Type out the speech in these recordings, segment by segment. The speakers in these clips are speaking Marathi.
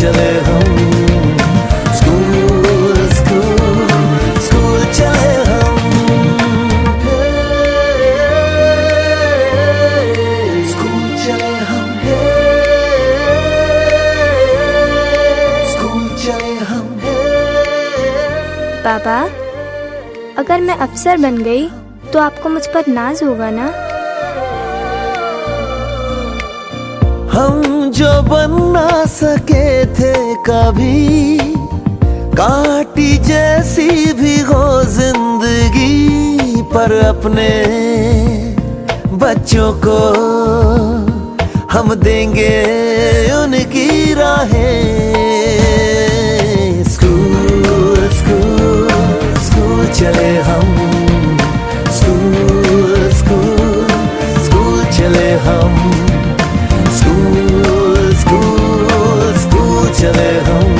चले हम। स्कूल स्कूल स्कूल चले हम। स्कूल चले हम। स्कूल चले हम। पापा अगर मैं अफसर बन गई तो आपको मुझ पर नाज होगा ना? हम जो बन ना सके थे कभी, काटी जैसी भी हो ज़िंदगी पर अपने बच्चों को हम देंगे उनकी राहें। स्कूल स्कूल स्कूल चले हम। te levam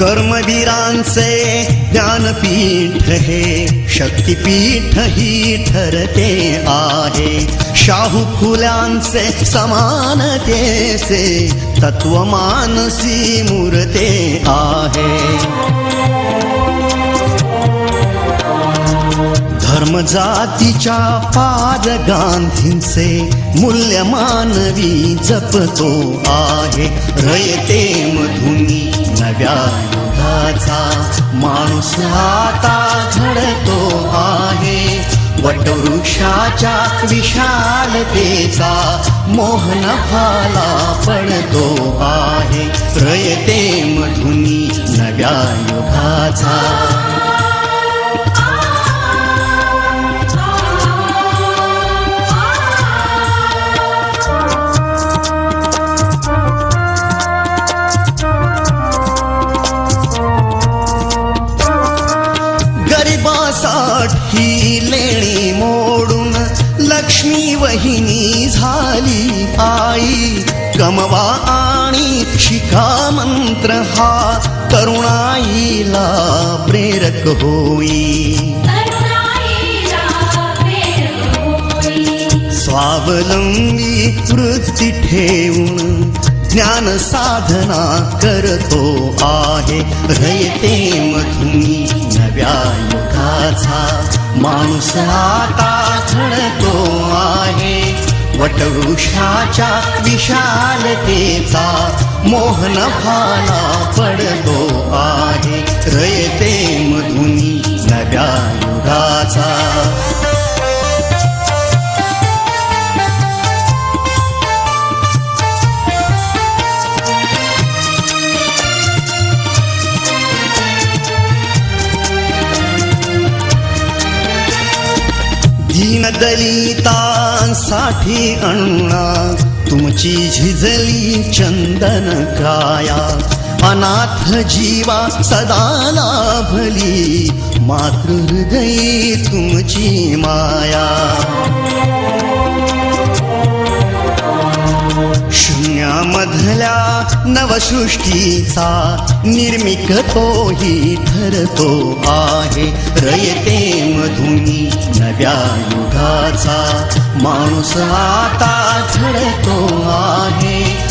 कर्मवीरांचे ज्ञानपीठ हे शक्तीपीठ ही ठरते आहे. शाहू फुल्यांचे समानतेचे तत्वमानसी मूर्ते आहे. धर्म जातीच्या पाद गांधींचे मूल्य मानवी जपतो आहे. रयते मधुनी नव्या युगाचा माणूस आता घडतो आहे. वटवृक्षाच्या विशालतेचा मोहनफाला पडतो आहे. प्रयते मधुनी नव्या युगाचा प्रेरक होई। स्वावलंबी वृत्ती ठेवून ज्ञान साधना करतो आहे. रयते मधुनी नव्या युगाचा माणूस आता घडतो आहे. वटवृक्षाच्या विशालतेचा मोहन भाला पडतो आहे. रयते मधुनी नव्या युगाचा दलितांसाठी अण्णा तुमची झिजली चंदन काया अनाथ जीवा सदा लाभली मातृहृदयी तुमची माया. शून्यामधल्या नवसृष्टीचा निर्मिक तोही ठरतो आहे. रयते मधुनी नव्या युगाचा. माणूस आता ठरतो आहे.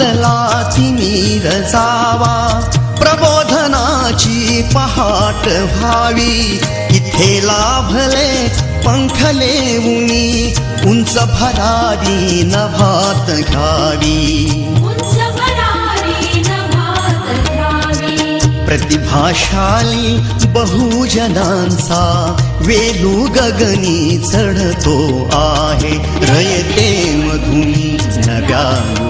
बादलाची तिमीर जावा प्रबोधनाची पहाट व्हावी. इथे लाभले पंखले उनी उंच भरारी नभात घ्यावी नभात घ्यावी. प्रतिभाशाली बहुजनांचा वेलू गगनी चढतो आहे. रयते मधुनी नव्या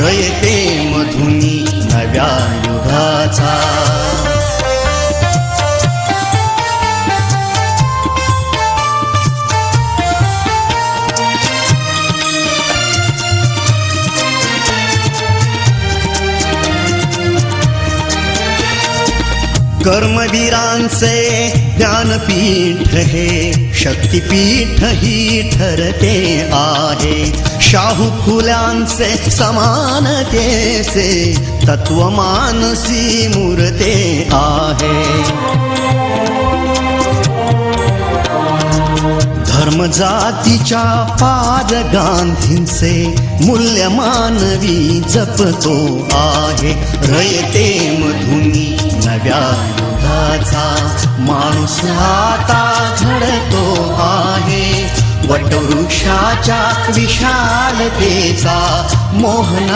रयते मधुनी नव्या युगाचा कर्मवीरांचे ज्ञानपीठ हे शक्तिपीठ ही ठरते आहे शाहू फुल्यांचे समानतेचे तत्वमानसी मूर्ते आहे. धर्म जातीच्या पाद गांधींचे मूल्य मानवी जपतो आहे. रयते मधुनी नव्या युगाचा माणूस आता घडतो आहे. वटवृक्षाच्या विशालतेचा मोहन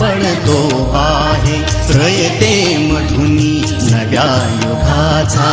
पण तो आहे. प्रयते मधुनी नव्या युगाचा.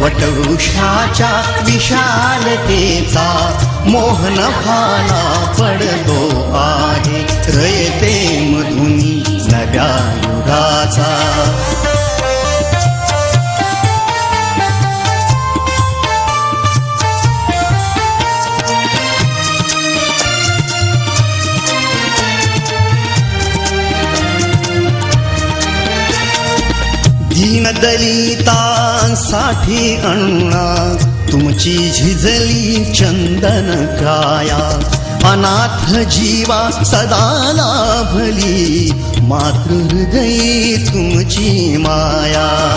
वटवृक्षाच्या विशालतेचा मोहन भाला पडतो आहे. रयते मधुनी नव्या युगाचा. साठी अण्णा तुमची झिजली चंदन काया. अनाथ जीवा सदा लाभली. मातृहृदयी तुमची माया.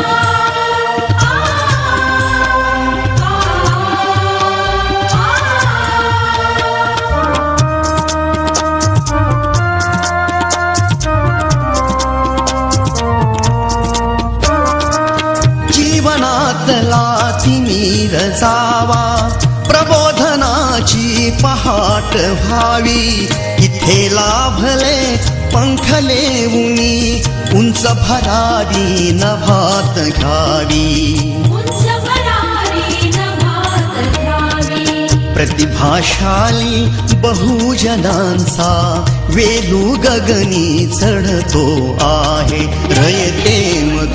जीवनातला तिमीर जावा. प्रबोधनाची पहाट व्हावी. इथे लाभले पंखले उनी उंच भरारी नभात घ्यावी. प्रतिभाशाली बहुजनांचा वेलू गगनी चढतो आहे. रयते मधुनी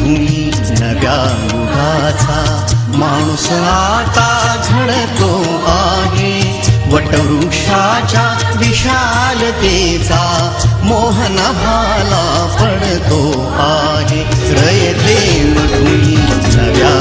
माणूस आता घडतो आहे. वटवृक्षाच्या विशालतेचा मोहन भाला पडतो आहे. रयते मधुनी नव्या